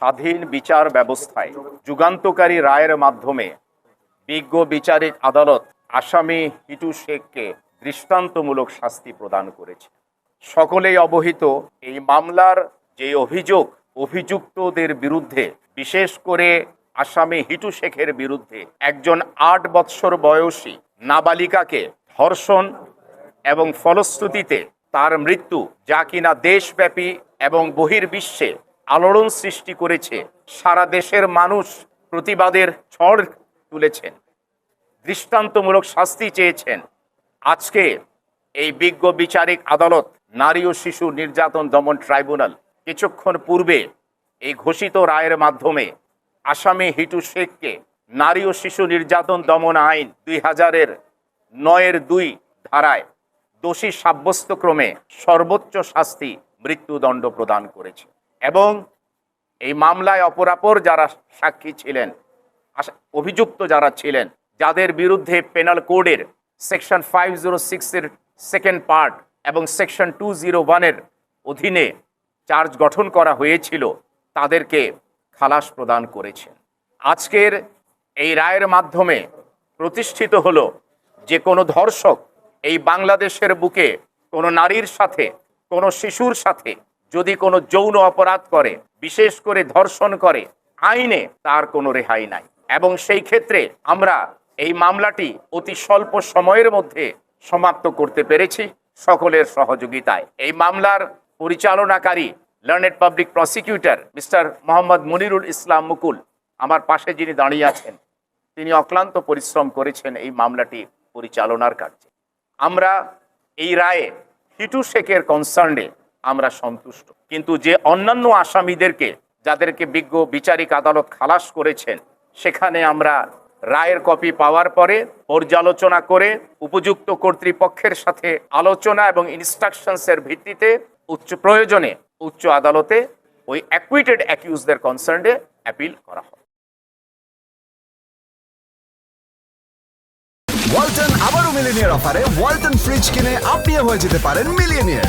স্বাধীন বিচার ব্যবস্থায় যুগান্তকারী রায়ের মাধ্যমে বিজ্ঞ বিচারিক আদালত আসামি হিটু শেখকে দৃষ্টান্তমূলক শাস্তি প্রদান করেছে। সকলেই অবহিত এই মামলার যে অভিযোগ, অভিযুক্তদের বিরুদ্ধে, বিশেষ করে আসামি হিটু শেখের বিরুদ্ধে একজন আট বৎসর বয়সী নাবালিকাকে ধর্ষণ এবং ফলশ্রুতিতে তার মৃত্যু যা কিনা দেশব্যাপী এবং বহির্বিশ্বে আলোড়ন সৃষ্টি করেছে। সারা দেশের মানুষ প্রতিবাদের ঝড় তুলেছেন। দৃষ্টান্তমূলক শাস্তি চেয়েছেন। আজকে এই বিজ্ঞ বিচারিক আদালত নারী ও শিশু নির্যাতন দমন ট্রাইব্যুনাল কিছুক্ষণ পূর্বে এই ঘোষিত রায়ের মাধ্যমে আসামি হিটু শেখকে নারী ও শিশু নির্যাতন দমন আইন দুই হাজারের নয়ের দুই ধারায় দোষী সাব্যস্তক্রমে সর্বোচ্চ শাস্তি মৃত্যুদণ্ড প্রদান করেছে। এবং এই মামলায় অপরাপর যারা সাক্ষী ছিলেন অভিযুক্ত যারা ছিলেন, যাদের বিরুদ্ধে পেনাল কোডের সেকশন ফাইভ জিরো সিক্সের সেকেন্ড পার্ট এবং সেকশন টু জিরো ওয়ানের অধীনে চার্জ গঠন করা হয়েছিল, তাদেরকে খালাস প্রদান করেছেন। আজকের এই রায়ের মাধ্যমে প্রতিষ্ঠিত হলো যে কোনো ধর্ষক এই বাংলাদেশের বুকে কোনো নারীর সাথে, কোনো শিশুর সাথে যদি কোনো যৌন অপরাধ করে, বিশেষ করে ধর্ষণ করে, আইনে তার কোনো রেহাই নাই। এবং সেই ক্ষেত্রে আমরা এই মামলাটি অতি স্বল্প সময়ের মধ্যে সমাপ্ত করতে পেরেছি সকলের সহযোগিতায়। এই মামলার পরিচালনাকারী learned public prosecutor mister Mohammad Monirul Islam Mukul আমার পাশে যিনি দাঁড়িয়ে আছেন, তিনি অক্লান্ত পরিশ্রম করেছেন এই মামলাটি পরিচালনার কার্যে। আমরা এই রায়ে হিটু শেখের কনসার্নে আমরা সন্তুষ্ট। কিন্তু যে অন্যান্য আসামিদেরকে, যাদেরকে বিজ্ঞ বিচারিক আদালত খালাস করেছেন, সেখানে আমরা রায়ের কপি পাওয়ার পরে পর্যালোচনা করে উপযুক্ত কর্তৃপক্ষের সাথে আলোচনা এবং ইনস্ট্রাকশনসের ভিত্তিতে উচ্চ প্রয়োজনে উচ্চ আদালতে ওই অ্যাকুইটেড অ্যাকিউজদের কনসার্নে অ্যাপিল করা হয়। ওয়ালটন আবারও মিলিনিয়ার অফারে ওয়ালটন ফ্রিজ কিনে আপনিও হয়ে যেতে পারেন মিলিয়নিয়ার